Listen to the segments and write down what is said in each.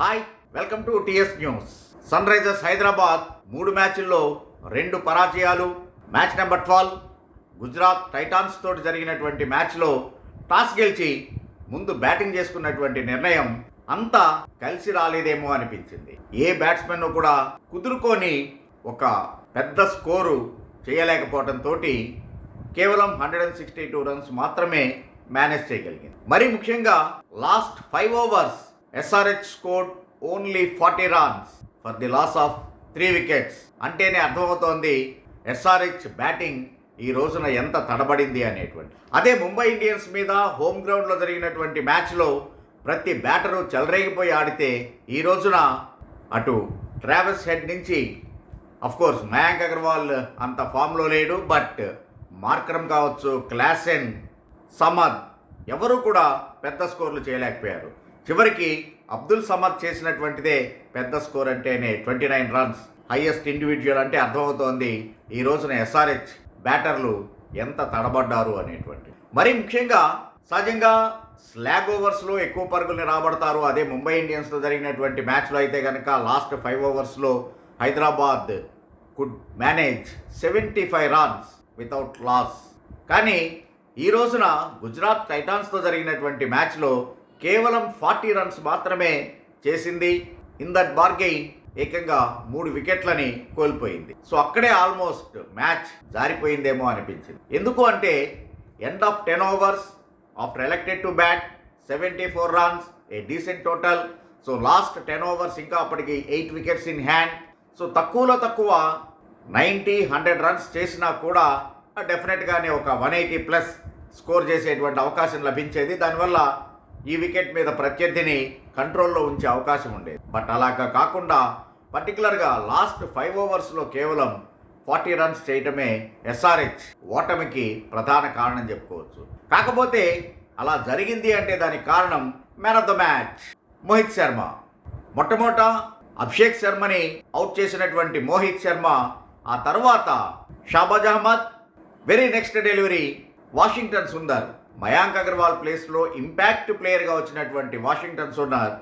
Hi welcome to TS news sunrisers Hyderabad మూడు మ్యాచ్ల్లో రెండు పరాజయాలు. Match number twelve Gujarat titans తోటి జరిగినటువంటి మ్యాచ్లో టాస్ గెలిచి ముందు బ్యాటింగ్ చేసుకున్నటువంటి నిర్ణయం అంతా కలిసి రాలేదేమో అనిపించింది. ఏ బ్యాట్స్మెన్ కూడా కుదురుకొని ఒక పెద్ద స్కోరు చేయలేకపోవడంతో కేవలం hundred and sixty two runs మాత్రమే మేనేజ్ చేయగలిగింది. మరి ముఖ్యంగా last five overs SRH scored only forty runs for the loss of three wickets అంటేనే అర్థమవుతోంది ఎస్ఆర్హెచ్ బ్యాటింగ్ ఈ రోజున ఎంత తడబడింది అనేటువంటి. అదే ముంబై ఇండియన్స్ మీద హోమ్ గ్రౌండ్లో జరిగినటువంటి మ్యాచ్లో ప్రతి బ్యాటరు చెలరేగిపోయి ఆడితే ఈ రోజున అటు ట్రావెల్స్ హెడ్ నుంచి కోర్స్ మయాంక్ అగర్వాల్ అంత ఫామ్లో లేడు బట్ మార్క్రమ్ కావచ్చు క్లాసెన్ సమద్ ఎవరు కూడా పెద్ద స్కోర్లు చేయలేకపోయారు. చివరికి అబ్దుల్ సమద్ చేసినటువంటిదే పెద్ద స్కోర్ అంటేనే twenty nine runs. Highest individual అంటే అర్థమవుతోంది ఈ రోజున ఎస్ఆర్హెచ్ బ్యాటర్లు ఎంత తడబడ్డారు అనేటువంటి మరి ముఖ్యంగా సహజంగా స్లాగ్ ఓవర్స్లో ఎక్కువ పరుగుల్ని రాబడతారు. అదే ముంబై ఇండియన్స్తో జరిగినటువంటి మ్యాచ్లో అయితే కనుక last five ఓవర్స్లో Hyderabad could manage seventy five runs without loss. కానీ ఈ రోజున గుజరాత్ టైటాన్స్తో జరిగినటువంటి మ్యాచ్లో కేవలం ఫార్టీ రన్స్ మాత్రమే చేసింది. ఇన్ దట్ బార్గెయిన్ ఏకంగా మూడు వికెట్లని కోల్పోయింది. సో అక్కడే ఆల్మోస్ట్ మ్యాచ్ జారిపోయిందేమో అనిపించింది. ఎందుకు అంటే end of ten overs after elected to bat seventy four runs a decent total so last ten overs ఇంకా అప్పటికి eight wickets in hand so తక్కువలో తక్కువ నైంటీ హండ్రెడ్ రన్స్ చేసినా కూడా డెఫినెట్గానే ఒక వన్ ఎయిటీ ప్లస్ స్కోర్ చేసేటువంటి అవకాశం లభించేది. దానివల్ల ఈ వికెట్ మీద ప్రత్యర్థిని కంట్రోల్లో ఉంచే అవకాశం ఉండేది. బట్ అలాగా కాకుండా పర్టికులర్గా లాస్ట్ ఫైవ్ ఓవర్స్లో కేవలం ఫార్టీ రన్స్ చేయటమే ఎస్ఆర్హెచ్ ఓటమికి ప్రధాన కారణం చెప్పుకోవచ్చు. కాకపోతే అలా జరిగింది అంటే దానికి కారణం man of the match Mohit Sharma. మొట్టమొదట అభిషేక్ శర్మని అవుట్ చేసినటువంటి మోహిత్ శర్మ ఆ తర్వాత Shahbaz Ahmed very next delivery Washington Sundar. Mayank Agarwal ప్లేస్లో ఇంపాక్ట్ ప్లేయర్గా వచ్చినటువంటి వాషింగ్టన్ సుందర్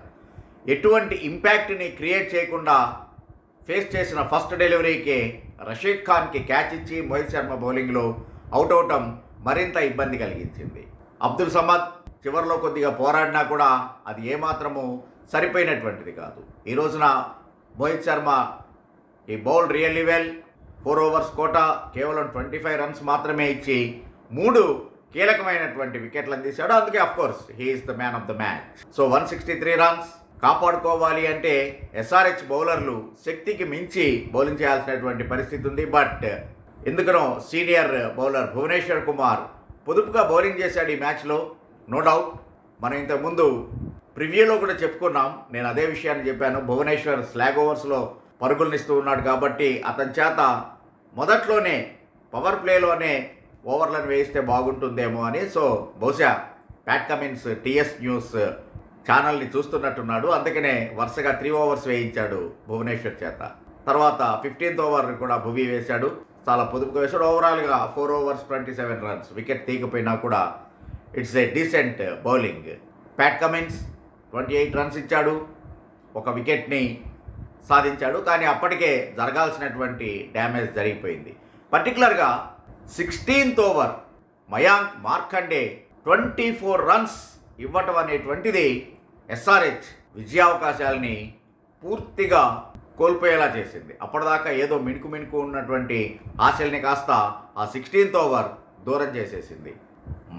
ఎటువంటి ఇంపాక్ట్ని క్రియేట్ చేయకుండా ఫేస్ చేసిన ఫస్ట్ డెలివరీకే రషీద్ ఖాన్కి క్యాచ్ ఇచ్చి మోహిత్ శర్మ బౌలింగ్లో అవుట్ అవటం మరింత ఇబ్బంది కలిగించింది. అబ్దుల్ సమద్ చివరిలో కొద్దిగా పోరాడినా కూడా అది ఏమాత్రము సరిపోయినటువంటిది కాదు. ఈ రోజున మోహిత్ శర్మ ఈ bowl really well four overs quota కేవలం ట్వంటీ ఫైవ్ రన్స్ మాత్రమే ఇచ్చి మూడు కీలకమైనటువంటి వికెట్లు అందించాడు అందుకే of course he is the man of the match so one sixty three runs కాపాడుకోవాలి అంటే ఎస్ఆర్హెచ్ బౌలర్లు శక్తికి మించి బౌలింగ్ చేయాల్సినటువంటి పరిస్థితి ఉంది. బట్ ఎందుకనో సీనియర్ బౌలర్ భువనేశ్వర్ కుమార్ పొదుపుగా బౌలింగ్ చేశాడు ఈ మ్యాచ్లో. నో డౌట్ మనం ఇంతకుముందు ప్రివ్యూలో కూడా చెప్పుకున్నాం. నేను అదే విషయాన్ని చెప్పాను. భువనేశ్వర్ స్లాగ్ ఓవర్స్లో పరుగులనిస్తూ ఉన్నాడు కాబట్టి అతని చేత మొదట్లోనే పవర్ ప్లేలోనే ఓవర్లను వేయిస్తే బాగుంటుందేమో అని. సో బహుశా ప్యాట్ కమిన్స్ టీఎస్ న్యూస్ ఛానల్ని చూస్తున్నట్టున్నాడు. అందుకనే వరుసగా త్రీ ఓవర్స్ వేయించాడు భువనేశ్వర్ చేత. తర్వాత ఫిఫ్టీన్త్ ఓవర్ కూడా భువి వేశాడు. చాలా పొదుపుగా వేశాడు. ఓవరాల్గా four overs twenty seven runs. Wicket తీయకపోయినా కూడా it's a decent bowling. Pat Cummins twenty eight runs ఇచ్చాడు. ఒక వికెట్ని సాధించాడు. కానీ అప్పటికే జరగాల్సినటువంటి డ్యామేజ్ జరిగిపోయింది. పర్టికులర్గా sixteenth over. Mayank Markande twenty four runs ఇవ్వటం అనేటువంటిది ఎస్ఆర్హెచ్ విజయావకాశాలని పూర్తిగా కోల్పోయేలా చేసింది. అప్పటిదాకా ఏదో మిణుకు మిణుకు ఉన్నటువంటి ఆశల్ని కాస్త ఆ సిక్స్టీన్త్ ఓవర్ దూరం చేసేసింది.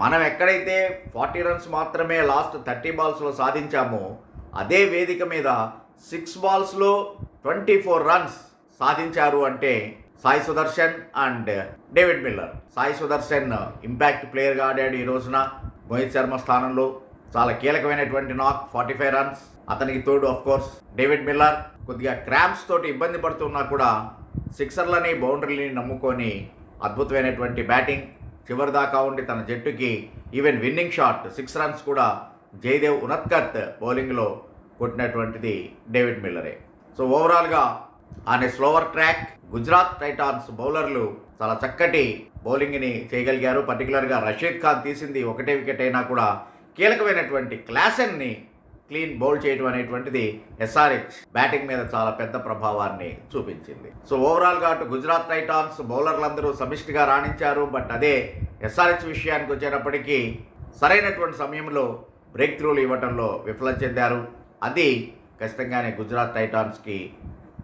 మనం ఎక్కడైతే ఫార్టీ రన్స్ మాత్రమే లాస్ట్ థర్టీ బాల్స్లో సాధించామో అదే వేదిక మీద సిక్స్ బాల్స్లో ట్వంటీ ఫోర్ రన్స్ సాధించారు అంటే Sai Sudharsan and David Miller. Sai Sudharsan impact ప్లేయర్గా ఆడాడు ఈ రోజున. మోహిత్ శర్మ స్థానంలో చాలా కీలకమైనటువంటి నాక్ ఫార్టీ ఫైవ్ రన్స్ అతనికి తోడు ఆఫ్ కోర్స్ డేవిడ్ మిల్లర్. కొద్దిగా క్రాంప్స్ తోటి ఇబ్బంది పడుతున్నా కూడా సిక్సర్లని బౌండరీని నమ్ముకొని అద్భుతమైనటువంటి బ్యాటింగ్ చివరి దాకా ఉండి తన జట్టుకి even winning shot six runs కూడా జయదేవ్ ఉనత్కత్ బౌలింగ్లో కొట్టినటువంటిది డేవిడ్ మిల్లరే. సో ఓవరాల్గా on slower track Gujarat titans బౌలర్లు చాలా చక్కటి బౌలింగ్ని చేయగలిగారు. పర్టికులర్గా రషీద్ ఖాన్ తీసింది ఒకటే వికెట్ అయినా కూడా కీలకమైనటువంటి క్లాసెన్ని క్లీన్ బౌల్ చేయడం అనేటువంటిది ఎస్ఆర్హెచ్ బ్యాటింగ్ మీద చాలా పెద్ద ప్రభావాన్ని చూపించింది. సో ఓవరాల్గా అటు గుజరాత్ టైటాన్స్ బౌలర్లందరూ సమిష్టిగా రాణించారు. బట్ అదే ఎస్ఆర్హెచ్ విషయానికి వచ్చేటప్పటికీ సరైనటువంటి సమయంలో బ్రేక్ త్రూలు ఇవ్వడంలో విఫలం చెందారు. అది ఖచ్చితంగానే గుజరాత్ టైటాన్స్కి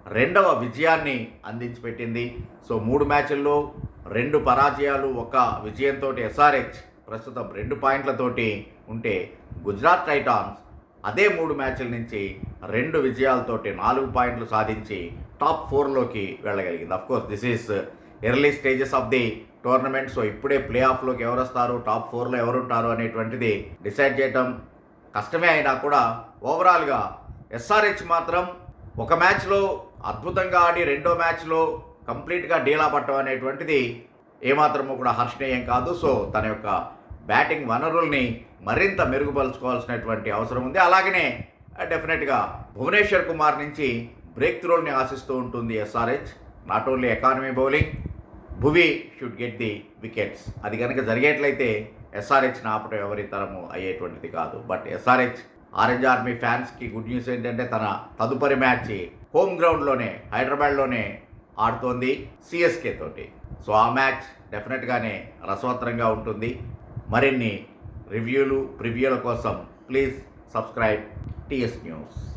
రెండవ విజయాన్ని అందించిపెట్టింది. సో మూడు మ్యాచ్ల్లో రెండు పరాజయాలు ఒక విజయంతో ఎస్ఆర్హెచ్ ప్రస్తుతం రెండు పాయింట్లతోటి ఉంటే గుజరాత్ టైటాన్స్ అదే మూడు మ్యాచ్ల నుంచి రెండు విజయాలతోటి నాలుగు పాయింట్లు సాధించి టాప్ ఫోర్లోకి వెళ్ళగలిగింది. Course this is early stages of the tournament so ఇప్పుడే ప్లే ఆఫ్లోకి ఎవరు వస్తారు టాప్ ఫోర్లో ఎవరుంటారు అనేటువంటిది డిసైడ్ చేయటం కష్టమే అయినా కూడా ఓవరాల్గా ఎస్ఆర్హెచ్ మాత్రం ఒక మ్యాచ్లో అద్భుతంగా ఆడి రెండో మ్యాచ్లో కంప్లీట్గా డీలా పట్టడం అనేటువంటిది ఏమాత్రము కూడా హర్షణీయం కాదు. సో తన యొక్క బ్యాటింగ్ వనరుల్ని మరింత మెరుగుపరుచుకోవాల్సినటువంటి అవసరం ఉంది. అలాగనే డెఫినెట్గా భువనేశ్వర్ కుమార్ నుంచి బ్రేక్ త్రోల్ని ఆశిస్తూ ఉంటుంది SRH. Not only economy bowling Bhuvi should get the wickets. అది కనుక జరిగేట్లయితే ఎస్ఆర్హెచ్ ఆపటం ఎవరి తరము అయ్యేటువంటిది కాదు. బట్ ఎస్ఆర్హెచ్ ఆరెంజ్ ఆర్మీ ఫ్యాన్స్కి గుడ్ న్యూస్ ఏంటంటే తన తదుపరి మ్యాచ్ హోమ్ గ్రౌండ్లోనే హైదరాబాద్లోనే ఆడుతోంది సిఎస్కే తోటి. సో ఆ మ్యాచ్ డెఫినెట్గానే రసవత్తరంగా ఉంటుంది. మరిన్ని రివ్యూలు ప్రివ్యూల కోసం ప్లీజ్ సబ్స్క్రైబ్ టిఎస్ న్యూస్.